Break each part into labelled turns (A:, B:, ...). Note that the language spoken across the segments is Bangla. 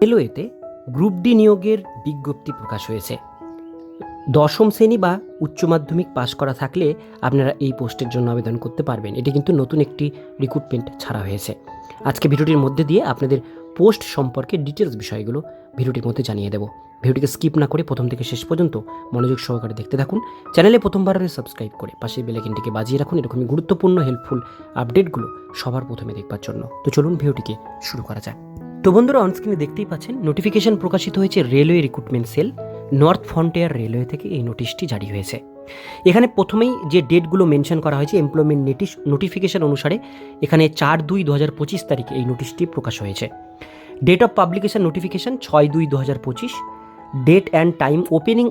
A: রেলওয়েতে গ্রুপ ডি নিয়োগের বিজ্ঞপ্তি প্রকাশ হয়েছে। দশম শ্রেণি বা উচ্চ মাধ্যমিক পাশ করা থাকলে আপনারা এই পোস্টের জন্য আবেদন করতে পারবেন। এটি কিন্তু নতুন একটি রিক্রুটমেন্ট ছাড়া হয়েছে। আজকে ভিডিওটির মধ্যে দিয়ে আপনাদের পোস্ট সম্পর্কে ডিটেলস বিষয়গুলো ভিডিওটির মধ্যে জানিয়ে দেবো। ভিডিওটিকে স্কিপ না করে প্রথম থেকে শেষ পর্যন্ত মনোযোগ সহকারে দেখতে থাকুন। চ্যানেলে প্রথমবার হলে সাবস্ক্রাইব করে পাশের বেলাইকিনটিকে বাজিয়ে রাখুন। এরকমই গুরুত্বপূর্ণ হেল্পফুল আপডেটগুলো সবার প্রথমে দেখবার জন্য। তো চলুন ভিডিওটিকে শুরু করা যাক। তো বন্ধুরা অনস্ক্রিনে দেখতেই পাচ্ছেন নোটিফিকেশন প্রকাশিত হয়েছে Railway Recruitment Cell North Frontier Railway থেকে এই নোটিশটি জারি হয়েছে। এখানে প্রথমেই যে ডেটগুলো মেনশন করা হয়েছে এমপ্লয়মেন্ট নোটিশ নোটিফিকেশন অনুসারে এখানে চার দুই দু হাজার পঁচিশ তারিখে এই নোটিশটি প্রকাশ হয়েছে। ডেট অফ পাবলিকেশন নোটিফিকেশন ছয় দুই দু হাজার পঁচিশ। Date and time opening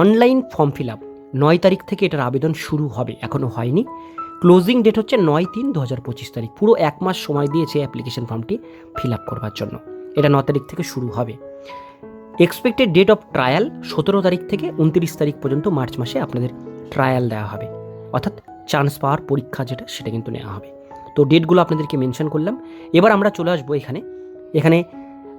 A: online form fill up নয় তারিখ থেকে এটার আবেদন শুরু হবে এখনও হয়নি। ক্লোজিং ডেট হচ্ছে নয় তিন দু হাজার পঁচিশ তারিখ। পুরো এক মাস সময় দিয়েছে অ্যাপ্লিকেশন ফর্মটি ফিল আপ করবার জন্য। এটা ন তারিখ থেকে শুরু হবে। এক্সপেক্টেড ডেট অফ ট্রায়াল সতেরো তারিখ থেকে উনত্রিশ তারিখ পর্যন্ত মার্চ মাসে আপনাদের ট্রায়াল দেওয়া হবে। অর্থাৎ চান্স পাওয়ার পরীক্ষা যেটা, সেটা কিন্তু নেওয়া হবে। তো ডেটগুলো আপনাদেরকে মেনশন করলাম। এবার আমরা চলে আসব এখানে। এখানে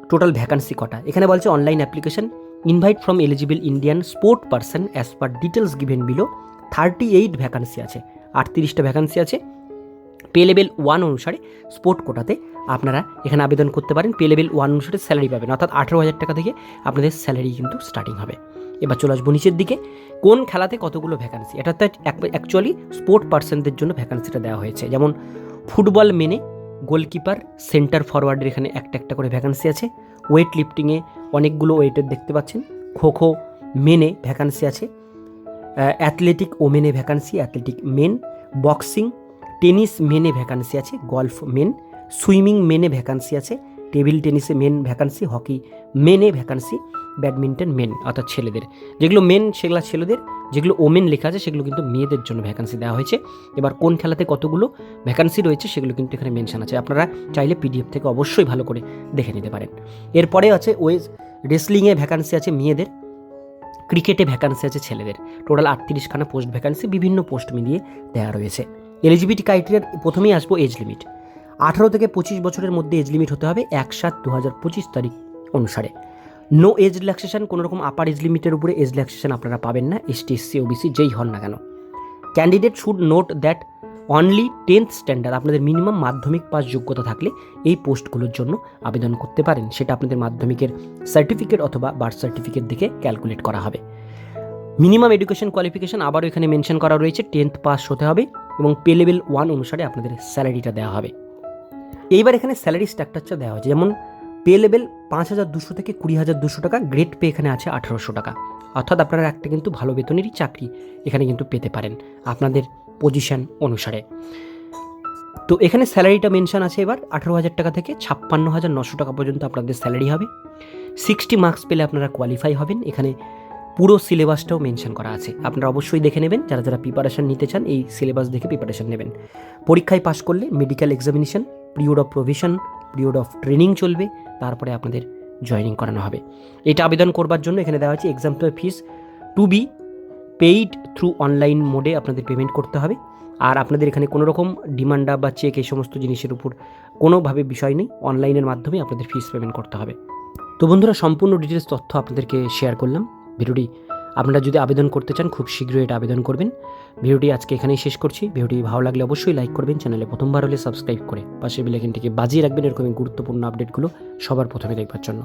A: টোটাল ভ্যাকান্সি কটা? এখানে বলছে online application invite from eligible Indian sport person as per details given below thirty eight vacancy আছে। আটত্রিশটা ভ্যাকান্সি আছে। পে লেভেল ওয়ান অনুসারে স্পোর্ট কোটাতে আপনারা এখানে আবেদন করতে পারেন। পে লেভেল ওয়ান অনুসারে স্যালারি পাবেন। অর্থাৎ আঠেরো হাজার টাকা থেকে আপনাদের স্যালারি কিন্তু স্টার্টিং হবে। এবার চলে আসব নিচের দিকে। কোন খেলাতে কতগুলো ভ্যাকান্সি এটা তো অ্যাকচুয়ালি স্পোর্ট পার্সনদের জন্য ভ্যাকান্সিটা দেওয়া হয়েছে। যেমন ফুটবল মেনে গোলকিপার সেন্টার ফরওয়ার্ডের এখানে একটা একটা করে ভ্যাকান্সি আছে। ওয়েট লিফটিংয়ে অনেকগুলো ওয়েটের দেখতে পাচ্ছেন। খো খো মেনে ভ্যাকান্সি আছে। Athletic ওমেনে vacancy, athletic men, boxing, tennis মেনে ভ্যাকান্সি আছে, গলফ মেন, সুইমিং মেনে ভ্যাকান্সি আছে, টেবিল টেনিসে মেন ভ্যাকান্সি, হকি মেনে ভ্যাকান্সি, ব্যাডমিন্টন মেন অর্থাৎ ছেলেদের। যেগুলো মেন সেগুলো ছেলেদের, যেগুলো ওমেন লেখা আছে, সেগুলো কিন্তু মেয়েদের জন্য ভ্যাকান্সি দেওয়া হয়েছে। এবার কোন খেলাতে কতগুলো ভ্যাকান্সি রয়েছে, সেগুলো কিন্তু এখানে মেনশন আছে। আপনারা চাইলে পিডিএফ থেকে অবশ্যই ভালো করে দেখে নিতে পারেন। এরপরে আছে ওয়েজ রেসলিংয়ে ভ্যাকান্সি আছে মেয়েদের। ক্রিকেটে ভ্যাকান্সি আছে ছেলেদের। টোটাল আটত্রিশখানা পোস্ট ভ্যাকান্সি বিভিন্ন পোস্ট মিলিয়ে দেওয়া রয়েছে। এলিজিবিলিটি ক্রাইটেরিয়ার প্রথমেই আসব এজ লিমিট আঠারো থেকে পঁচিশ বছরের মধ্যে এজ লিমিট হতে হবে এক সাত দু হাজার পঁচিশ তারিখ অনুসারে। নো এজ রিল্যাক্সেশন কোনো রকম আপার এজ লিমিটের উপরে এজ রিল্যাক্সেশন আপনারা পাবেন না এসটি এসসি ওবিসি যেই হন না কেন। Candidate should note that only tenth standard আপনাদের মিনিমাম মাধ্যমিক পাস যোগ্যতা থাকলে এই পোস্টগুলোর জন্য আবেদন করতে পারেন। সেটা আপনাদের মাধ্যমিকের সার্টিফিকেট অথবা বার্থ সার্টিফিকেট দেখে ক্যালকুলেট করা হবে। মিনিমাম এডুকেশন কোয়ালিফিকেশন আবারও এখানে মেনশন করা রয়েছে টেন্থ পাস হতে হবে এবং পে লেভেল ওয়ান অনুসারে আপনাদের স্যালারিটা দেওয়া হবে। এইবার এখানে স্যালারি স্ট্রাকচারটা দেওয়া হয়েছে, যেমন পে লেভেল পাঁচ হাজার দুশো থেকে কুড়ি হাজার দুশো টাকা গ্রেড পে এখানে আছে আঠারোশো টাকা। অর্থাৎ আপনারা একটা কিন্তু ভালো বেতনেরই চাকরি এখানে কিন্তু পেতে পারেন। আপনাদের পজিশন অনুসারে। তো এখানে স্যালারিটা মেনশন আছে এবার, আঠারো হাজার টাকা থেকে ছাপ্পান্ন হাজার নশো টাকা পর্যন্ত আপনাদের স্যালারি হবে। সিক্সটি মার্কস পেলে আপনারা কোয়ালিফাই হবেন। এখানে পুরো সিলেবাসটাও মেনশন করা আছে। আপনারা অবশ্যই দেখে নেবেন, যারা যারা প্রিপারেশান নিতে চান, এই সিলেবাস দেখে প্রিপারেশান নেবেন। পরীক্ষায় পাশ করলে medical examination period of probation period of training চলবে। তারপরে আপনাদের জয়েনিং করানো হবে। এটা আবেদন করবার জন্য এখানে দেওয়া হচ্ছে exam fees to be paid through online মোডে আপনাদের পেমেন্ট করতে হবে। আর আপনাদের এখানে কোনো রকম ডিমান্ডা বা চেক এই সমস্ত জিনিসের উপর কোনোভাবে বিষয় নেই অনলাইনের মাধ্যমে আপনাদের ফিস পেমেন্ট করতে হবে। তো বন্ধুরা, সম্পূর্ণ ডিটেলস তথ্য আপনাদেরকে শেয়ার করলাম। ভিডিওটি আপনারা যদি আবেদন করতে চান, খুব শীঘ্রই এটা আবেদন করবেন। ভিডিওটি আজকে এখানেই শেষ করছি। ভিডিওটি ভালো লাগলে অবশ্যই লাইক করবেন, চ্যানেলে প্রথমবার হলে সাবস্ক্রাইব করে পাশের বেলাইকনটিকে বাজিয়ে রাখবেন। এরকম গুরুত্বপূর্ণ আপডেটগুলো সবার প্রথমে দেখবার জন্য।